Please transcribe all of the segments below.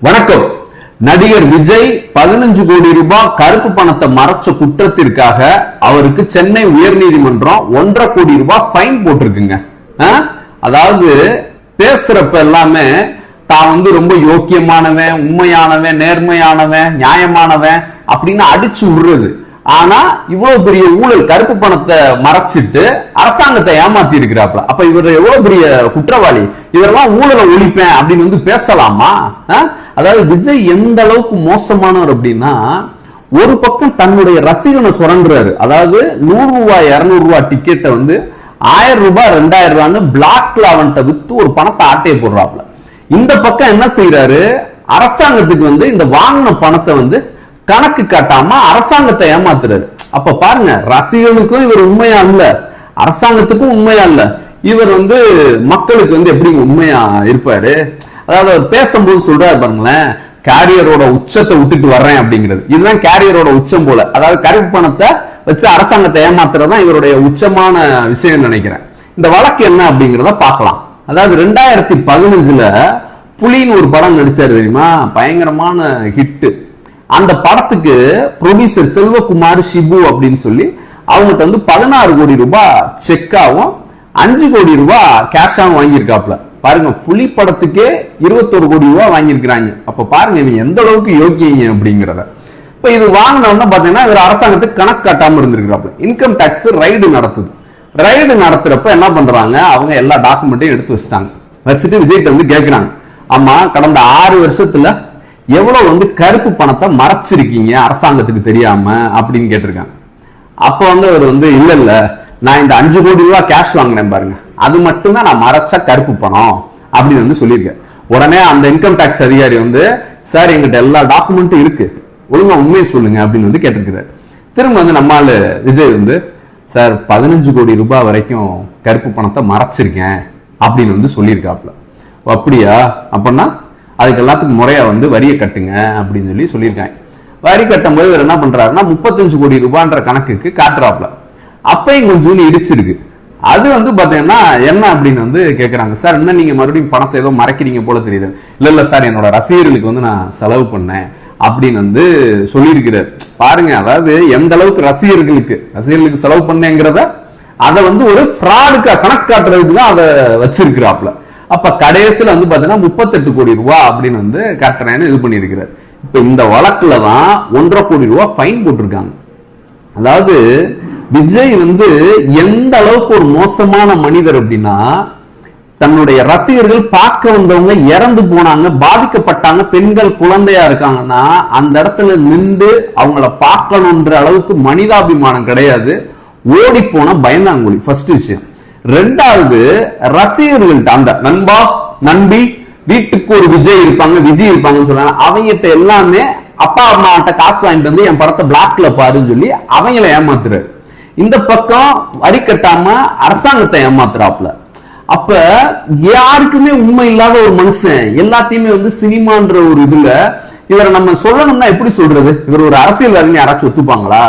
வணக்கம். நடிகர் விஜய் பதினஞ்சு கோடி ரூபாய் கருப்பு பணத்தை மறைச்ச குற்றத்திற்காக அவருக்கு சென்னை உயர்நீதிமன்றம் ஒன்றரை கோடி ரூபாய் ஃபைன் போட்டிருக்குங்க. ஆ? அதாவது பேசுறப்ப எல்லாமே தான் வந்து ரொம்ப யோக்கியமானவன் உண்மையானவன் நேர்மையானவன் நியாயமானவன் அப்படின்னு அடிச்சு விடுறது. ஆனா இவ்வளவு பெரிய ஊழல் கருப்பு பணத்தை மறைச்சிட்டு அரசாங்கத்தை ஏமாத்தி இருக்கிறாப்ல அப்ப இவர் எவ்வளவு பெரிய குற்றவாளி? இவரெல்லாம் ஊழலை ஒழிப்பேன் அப்படின்னு வந்து பேசலாமா? அதாவது விஜய் எந்த அளவுக்கு மோசமானவர் அப்படின்னா ஒரு பக்கம் தன்னுடைய ரசிகனை சுரண்டுறாரு. அதாவது நூறு ரூபாய் இருநூறு ரூபாய் டிக்கெட்டை வந்து ஆயிரம் ரூபாய் ரெண்டாயிரம் ரூபான்னு பிளாக்ல அவன்கிட்ட வித்து ஒரு பணத்தை ஆட்டையை போடுறாப்ல இந்த பக்கம் என்ன செய்யறாரு அரசாங்கத்துக்கு வந்து இந்த வாங்கின பணத்தை வந்து கணக்கு காட்டாம அரசாங்கத்தை ஏமாத்துறாரு. அப்ப பாருங்க ரசிகனுக்கும் இவர் உண்மையா இல்ல? அரசாங்கத்துக்கும் உண்மையா இல்ல? இவர் வந்து மக்களுக்கு வந்து எப்படி உண்மையா இருப்பாரு? அதாவது அவர் பேசும்போது சொல்றாரு பாருங்களேன் கேரியரோட உச்சத்தை விட்டுட்டு வர்றேன் அப்படிங்கிறது. இதுதான் கேரியரோட உச்சம் போல. அதாவது கருப்பு பணத்தை வச்சு அரசாங்கத்தை ஏமாத்துறது தான் இவருடைய உச்சமான விஷயம் நினைக்கிறேன். இந்த வழக்கு என்ன அப்படிங்கிறத பார்க்கலாம். அதாவது ரெண்டாயிரத்தி பதினஞ்சுல புலின்னு ஒரு படம் நடிச்சாரு தெரியுமா? பயங்கரமான ஹிட்டு. அந்த படத்துக்கு ப்ரொடியூசர் செல்வகுமார் ஷிபு அப்படின்னு சொல்லி அவங்ககிட்ட வந்து பதினாறு கோடி ரூபாய் செக்காவும் அஞ்சு கோடி ரூபாய் கேஷாவும் வாங்கியிருக்காப்ல பாருங்க புலி படத்துக்கே இருபத்தொரு கோடி ரூபாய் வாங்கியிருக்கிறாங்க. அப்ப பாருங்க இவங்க எந்த அளவுக்கு யோக்கியங்க அப்படிங்கிறத. இப்ப இது வாங்கினோம்னா பாத்தீங்கன்னா இவர் அரசாங்கத்துக்கு கணக்கு காட்டாம இருந்திருக்கிறாப்ல இன்கம் டாக்ஸ் ரைடு நடத்துது. ரைடு நடத்துறப்ப என்ன பண்றாங்க? அவங்க எல்லா டாக்குமெண்ட்டையும் எடுத்து வச்சுட்டாங்க. வச்சுட்டு விஜய்கிட்ட வந்து கேட்கிறாங்க ஆமா கடந்த ஆறு வருஷத்துல எவ்வளவு வந்து கருப்பு பணத்தை மறைச்சிருக்கீங்க அரசாங்கத்துக்கு தெரியாம அப்படின்னு கேட்டிருக்காங்க. அப்ப வந்து அவர் வந்து இல்ல இல்ல நான் இந்த அஞ்சு கோடி ரூபாய் கேஷ் வாங்கினேன் பாருங்க. அது மட்டும்தான் நான் மறைச்ச கருப்பு பணம் அப்படின்னு வந்து சொல்லியிருக்கேன் உடனே அந்த இன்கம் டேக்ஸ் அதிகாரி வந்து சார் எங்கிட்ட எல்லா டாக்குமெண்ட்டும் இருக்கு. ஒழுங்கா உண்மையை சொல்லுங்க அப்படின்னு வந்து கேட்டிருக்கிறார். திரும்ப வந்து நம்மால விஜய் வந்து சார் பதினஞ்சு கோடி ரூபாய் வரைக்கும் கருப்பு பணத்தை மறைச்சிருக்கேன் அப்படின்னு வந்து சொல்லியிருக்காப்ல அப்படியா? அப்படின்னா அதுக்கு எல்லாத்துக்கும் முறையாக வந்து வரியை கட்டுங்க அப்படின்னு சொல்லி சொல்லியிருக்காங்க. வரி கட்டும் போது இவர் என்ன பண்ணுறாருன்னா முப்பத்தஞ்சு கோடி ரூபான்ற கணக்குக்கு காட்டுறாப்ல அப்பையும் கொஞ்சம் இடிச்சிருக்கு. அது வந்து பார்த்தீங்கன்னா என்ன அப்படின்னு வந்து கேட்குறாங்க சார் இன்னும் நீங்கள் மறுபடியும் பணத்தை ஏதோ மறைக்கிறீங்க போல தெரியுது. இல்லை இல்லை சார் என்னோட ரசிகர்களுக்கு வந்து நான் செலவு பண்ணேன் அப்படின்னு வந்து சொல்லியிருக்கிறார். பாருங்க அதாவது எந்த அளவுக்கு ரசிகர்களுக்கு ரசிகர்களுக்கு செலவு பண்ணேங்கிறத அதை வந்து ஒரு ஃப்ராடுக்கு கணக்கு காட்டுறதுக்கு தான் அதை வச்சிருக்கிறாப்ல அப்ப கடைசியில் வந்து பாத்தீங்கன்னா முப்பத்தெட்டு கோடி ரூபா அப்படின்னு வந்து கட்டுறேன்னு இது பண்ணியிருக்கிறார். இப்ப இந்த வழக்குல தான் ஒன்றரை கோடி ரூபா ஃபைன் போட்டிருக்காங்க. அதாவது விஜய் வந்து எந்த அளவுக்கு ஒரு மோசமான மனிதர் அப்படின்னா தன்னுடைய ரசிகர்கள் பார்க்க வந்தவங்க இறந்து போனாங்க பாதிக்கப்பட்டாங்க பெண்கள் குழந்தையா இருக்காங்கன்னா அந்த இடத்துல நின்று அவங்கள பார்க்கணுன்ற அளவுக்கு மனிதாபிமானம் கிடையாது. ஓடி போன பயந்தாங்குழி ஃபர்ஸ்ட் விஷயம். ரெண்டாவது ரசிகர்கள்ட்ட அந்த நண்பா நண்பி வீட்டுக்கு ஒரு விஜய் இருப்பாங்க விஜய் இருப்பாங்கன்னு சொல்றாங்க அவங்கிட்ட எல்லாமே அப்பா அம்மாட்ட காசு வாங்கிட்டு வந்து என் படத்தை பிளாக்ல பாருன்னு சொல்லி அவங்கள ஏமாத்துறாரு. இந்த பக்கம் வரி கட்டாம அரசாங்கத்தை ஏமாத்துறாப்ல அப்ப யாருக்குமே உண்மை இல்லாத ஒரு மனுஷன் எல்லாத்தையுமே வந்து சினிமான்ற ஒரு இதுல இவரை நம்ம சொல்லணும்னா எப்படி சொல்றது? இவர் ஒரு அரசியல்வாதின்னு யாராச்சும் ஒத்துப்பாங்களா?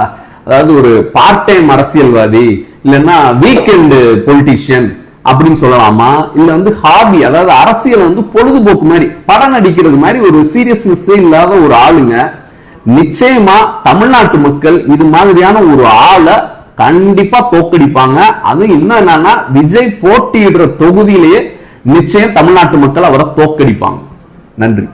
அதாவது ஒரு பார்ட் டைம் அரசியல்வாதி இல்லைன்னா வீக்கெண்டு பொலிட்டிஷியன் அப்படின்னு சொல்லலாமா? இல்ல வந்து ஹாபி அதாவது அரசியல் வந்து பொழுதுபோக்கு மாதிரி படம் நடிக்கிறது மாதிரி ஒரு சீரியஸ்னஸ் இல்லாத ஒரு ஆளுங்க நிச்சயமா தமிழ்நாட்டு மக்கள் இது மாதிரியான ஒரு ஆளை கண்டிப்பா தோக்கடிப்பாங்க. அது இன்னும் என்னன்னா விஜய் போட்டியிடுற தொகுதியிலேயே நிச்சயம் தமிழ்நாட்டு மக்கள் அவரை தோக்கடிப்பாங்க. நன்றி.